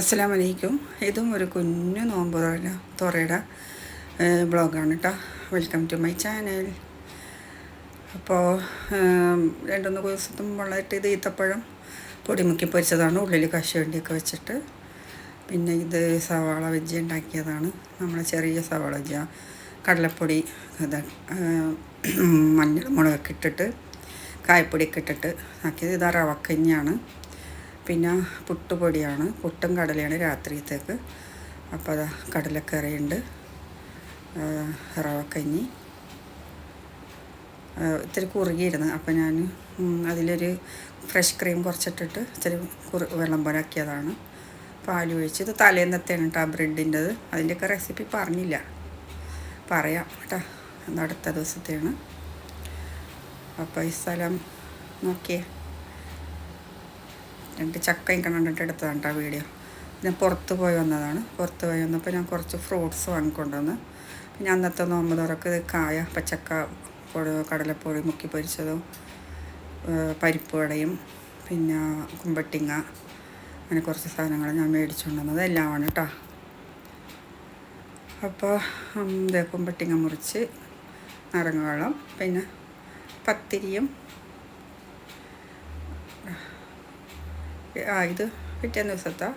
അസ്സലാം വലൈക്കും ഇതും ഒരു കുഞ്ഞു നോമ്പ് തുറ തുറയുടെ ബ്ലോഗാണ് കേട്ടോ വെൽക്കം ടു മൈ ചാനൽ. അപ്പോൾ രണ്ടുമൂന്ന് ദിവസത്തും മുമ്പിട്ട് ഇത് ഈത്തപ്പഴം പൊടിമുക്കി പൊരിച്ചതാണ്. ഉള്ളിൽ കശുവണ്ടിയൊക്കെ വെച്ചിട്ട്. പിന്നെ ഇത് സവാള വെജ്ജി ഉണ്ടാക്കിയതാണ്. നമ്മളെ ചെറിയ സവാള വെജ. കടലപ്പൊടി ഇത് മഞ്ഞൾ മുളകൊക്കെ ഇട്ടിട്ട് കായപ്പൊടിയൊക്കെ ഇട്ടിട്ട് ആക്കിയത് ഇത് റവക്കഞ്ഞിയാണ്. പിന്നെ പുട്ടുപൊടിയാണ്. പുട്ടും കടലയാണ് രാത്രിയത്തേക്ക്. അപ്പോൾ അതാ കടലക്കറിയുണ്ട് റവക്കഞ്ഞി ഇത്തിരി കുറുകിയിരുന്നു. അപ്പോൾ ഞാൻ അതിലൊരു ഫ്രഷ് ക്രീം കുറച്ചിട്ടിട്ട് ഇത്തിരി കുറു വെള്ളം പോലെ ആക്കിയതാണ്. പാൽ ഒഴിച്ച്. ഇത് തലേന്നത്തെയാണ് കേട്ടോ ആ ബ്രെഡിന്റെത്. അതിന്റെയൊക്കെ റെസിപ്പി പറഞ്ഞില്ല. പറയാം കേട്ടോ അടുത്ത ദിവസത്തെയാണ് അപ്പോൾ ഈ സ്ഥലം നോക്കിയേ. രണ്ട് ചക്കയും കണ്ടിട്ട് എടുത്തതാണ് കേട്ടോ വീഡിയോ. ഞാൻ പുറത്ത് പോയി വന്നതാണ്. പുറത്ത് പോയി വന്നപ്പോൾ ഞാൻ കുറച്ച് ഫ്രൂട്ട്സ് വാങ്ങിക്കൊണ്ടുവന്ന് പിന്നെ അന്നത്തെ നോമ്പ് തുറക്ക് കായ പച്ചക്ക പൊടി കടലപ്പൊടി മുക്കി പൊരിച്ചതും പരിപ്പ് വടയും പിന്നെ കുമ്പട്ടിങ്ങ അങ്ങനെ കുറച്ച് സാധനങ്ങൾ ഞാൻ മേടിച്ചുകൊണ്ടുവന്നത് എല്ലാമാണ് കേട്ടോ അപ്പോൾ ഇത് കുമ്പട്ടിങ്ങ മുറിച്ച് നാരങ്ങ വെള്ളം പിന്നെ പത്തിരിയും ആ ഇത് പിറ്റേന്ന് ദിവസത്തെ.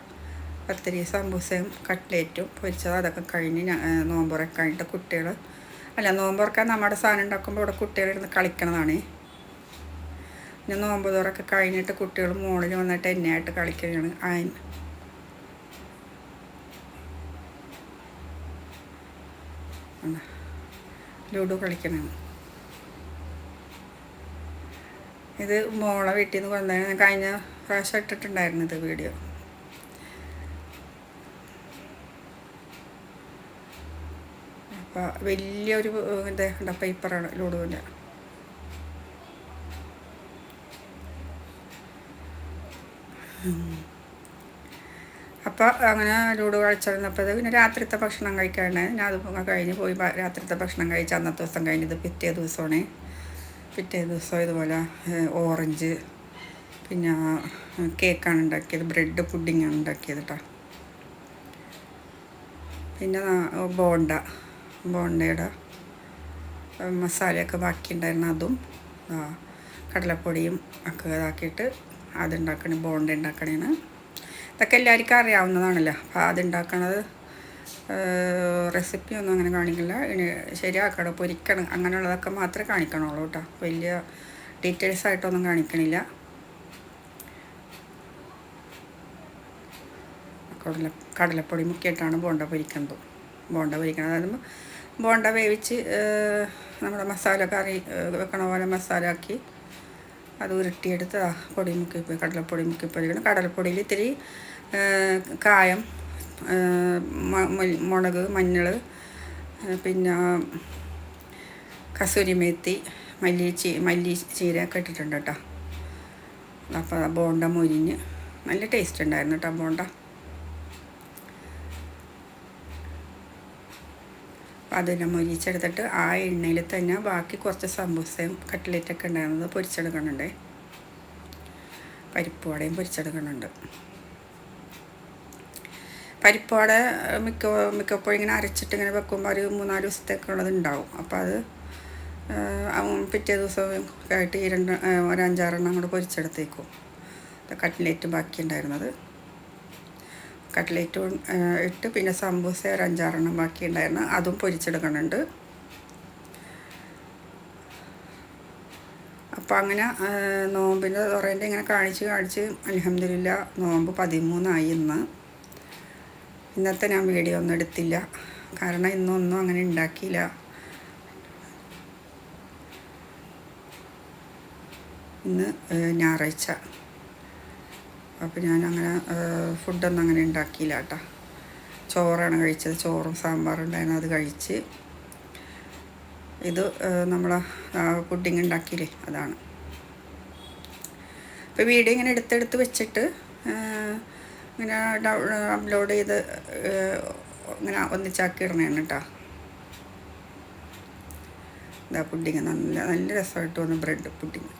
പത്തിരി സമ്പൂസയും കട്ട്ലേറ്റും പൊരിച്ചത് അതൊക്കെ കഴിഞ്ഞ് നോമ്പുറ കഴിഞ്ഞിട്ട് കുട്ടികൾ അല്ല നോമ്പുറക്കാൻ നമ്മുടെ സാധനം ഉണ്ടാക്കുമ്പോൾ ഇവിടെ കുട്ടികളിരുന്ന് കളിക്കണതാണ്. പിന്നെ നോമ്പ് തുറക്കെ കഴിഞ്ഞിട്ട് കുട്ടികൾ മുകളിൽ വന്നിട്ട് എന്നെയായിട്ട് കളിക്കുകയാണ് ആയി ലൂഡോ കളിക്കണതാണ് ഇത് മോളെ വീട്ടിൽ നിന്ന് കൊണ്ടുവന്ന കഴിഞ്ഞ പ്രാവശ്യം ഇട്ടിട്ടുണ്ടായിരുന്നു ഇത് വീഡിയോ അപ്പോൾ വലിയൊരു ഇത് എന്താ പേപ്പറാണ് ലൂഡോന്റെ അപ്പോൾ അങ്ങനെ ലൂഡോ കളിച്ചിരുന്നപ്പോൾ ഇത് പിന്നെ രാത്രിത്തെ ഭക്ഷണം കഴിക്കാണ് ഞാൻ അത് കഴിഞ്ഞ് പോയി രാത്രിത്തെ ഭക്ഷണം കഴിച്ച് അന്നത്തെ ദിവസം കഴിഞ്ഞത് പിറ്റേ ദിവസമാണ്. പിറ്റേ ദിവസം ഇതുപോലെ ഓറഞ്ച് പിന്നെ കേക്കാണ് ഉണ്ടാക്കിയത്. ബ്രെഡ് പുഡിങ്ങാണ് ഉണ്ടാക്കിയത് കേട്ടോ പിന്നെ ബോണ്ട. ബോണ്ടയുടെ മസാലയൊക്കെ ബാക്കിയുണ്ടായിരുന്നു അതും കടലപ്പൊടിയും ഒക്കെ ഇതാക്കിയിട്ട് അതുണ്ടാക്കണ ബോണ്ട ഉണ്ടാക്കണേന്ന് ഇതൊക്കെ എല്ലാവർക്കും അറിയാവുന്നതാണല്ലോ. അപ്പോൾ അതുണ്ടാക്കണത് റെസിപ്പി ഒന്നും അങ്ങനെ കാണിക്കില്ല. ഇനി ശരിയാക്കണം. പൊരിക്കണം അങ്ങനെയുള്ളതൊക്കെ മാത്രമേ കാണിക്കണുള്ളൂ കേട്ടോ വലിയ ഡീറ്റെയിൽസ് ആയിട്ടൊന്നും കാണിക്കണില്ല. കടല കടലപ്പൊടി മുക്കിയിട്ടാണ് ബോണ്ട പൊരിക്കുന്നത്. ബോണ്ട പൊരിക്കുന്നത് അതായത് ബോണ്ട വേവിച്ച് നമ്മുടെ മസാല കറി വെക്കണ പോലെ മസാല ആക്കി അത് ഉരുട്ടിയെടുത്ത് പൊടി മുക്കി കടലപ്പൊടി മുക്കി പൊരിക്കണം കടലപ്പൊടിയിൽ ഇത്തിരി കായം മുളക് മഞ്ഞൾ പിന്നെ കസൂരി മേത്തി മല്ലി ചീ മല്ലി ചീര ഒക്കെ ഇട്ടിട്ടുണ്ട് കേട്ടോ. അപ്പോൾ ബോണ്ട മുരിഞ്ഞ് നല്ല ടേസ്റ്റ് ഉണ്ടായിരുന്നു കേട്ടോ ബോണ്ട. അപ്പോൾ അതെല്ലാം മൊരിച്ചെടുത്തിട്ട് ആ എണ്ണയിൽ തന്നെ ബാക്കി കുറച്ച് സമൂസയും കട്ട്ലേറ്റൊക്കെ ഉണ്ടായിരുന്നത് പൊരിച്ചെടുക്കണുണ്ട്. പരിപ്പുവടയും പൊരിച്ചെടുക്കണുണ്ട്. പരിപ്പുവട മിക്ക മിക്കപ്പോഴും ഇങ്ങനെ അരച്ചിട്ട് ഇങ്ങനെ വെക്കുമ്പോൾ ഒരു മൂന്നാൽ ദിവസത്തേക്കുള്ളത് ഉണ്ടാവും. അപ്പോൾ അത് പിറ്റേ ദിവസം ആയിട്ട് ഈ രണ്ട് ഒരു അഞ്ചാറെണ്ണം അങ്ങോട്ട് പൊരിച്ചെടുത്തേക്കും. കട്ട്ലേറ്റ് ബാക്കി ഉണ്ടായിരുന്നത് കട്ട്ലേറ്റ് ഇട്ട് പിന്നെ സമ്പൂസ ഒരു അഞ്ചാറെണ്ണം ബാക്കി ഉണ്ടായിരുന്നു അതും പൊരിച്ചെടുക്കുന്നുണ്ട് അപ്പോൾ അങ്ങനെ നോമ്പിന്റെ തുറേന്റെ ഇങ്ങനെ കാണിച്ച് കാണിച്ച് അലഹമില്ല നോമ്പ് പതിമൂന്നായി ഇന്ന്. ഇന്നത്തെ ഞാൻ വീഡിയോ ഒന്നും എടുത്തില്ല. കാരണം ഇന്നൊന്നും അങ്ങനെ ഉണ്ടാക്കിയില്ല. ഇന്ന് ഞായറാഴ്ച. അപ്പോൾ ഞാൻ അങ്ങനെ ഫുഡൊന്നും അങ്ങനെ ഉണ്ടാക്കിയില്ല കേട്ടോ. ചോറാണ് കഴിച്ചത്. ചോറും സാമ്പാറും ഉണ്ടായിരുന്നു. അത് കഴിച്ച് ഇത് നമ്മൾ പുഡിങ് ഉണ്ടാക്കിയില്ലേ അതാണ്. അപ്പോൾ വീഡിയോ ഇങ്ങനെ എടുത്തെടുത്ത് വെച്ചിട്ട് ഇങ്ങനെ അപ്ലോഡ് ചെയ്ത് ഇങ്ങനെ ഒന്നിച്ചാക്കി ഇടണേണ് കേട്ടോ. ഇതാ പുഡിങ്. നല്ല നല്ല രസമായിട്ട് വന്നു ബ്രെഡ് പുഡിങ്.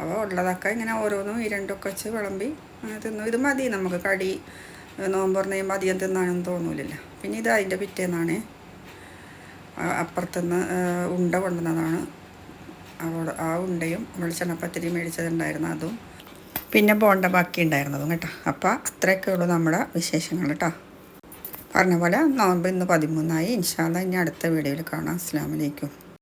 അപ്പോൾ ഉള്ളതൊക്കെ ഇങ്ങനെ ഓരോന്നും ഈ രണ്ടൊക്കെ വെച്ച് വിളമ്പി അങ്ങനെ തിന്നു. ഇത് മതി നമുക്ക് കടി നോമ്പ് പറഞ്ഞ കഴിയുമ്പോൾ അധികം തിന്നാനൊന്നും തോന്നൂലല്ലോ. പിന്നെ ഇത് അതിന്റെ പിറ്റേന്നാണ്. അപ്പുറത്തുനിന്ന് ഉണ്ട കൊണ്ടുവന്നതാണ്. അവിടെ ആ ഉണ്ടയും വെളിച്ചെണ്ണപ്പത്തിരി മേടിച്ചതുണ്ടായിരുന്നു അതും. പിന്നെ ബോണ്ട ബാക്കി ഉണ്ടായിരുന്നതും കേട്ടോ. അപ്പോൾ അത്രയൊക്കെ ഉള്ളൂ നമ്മുടെ വിശേഷങ്ങൾ കേട്ടോ. പറഞ്ഞ പോലെ നോമ്പ് ഇന്ന് പതിമൂന്നായി. ഇൻഷാല്ല ഇനി അടുത്ത വീഡിയോയിൽ കാണാം. അസ്സാം വലൈക്കും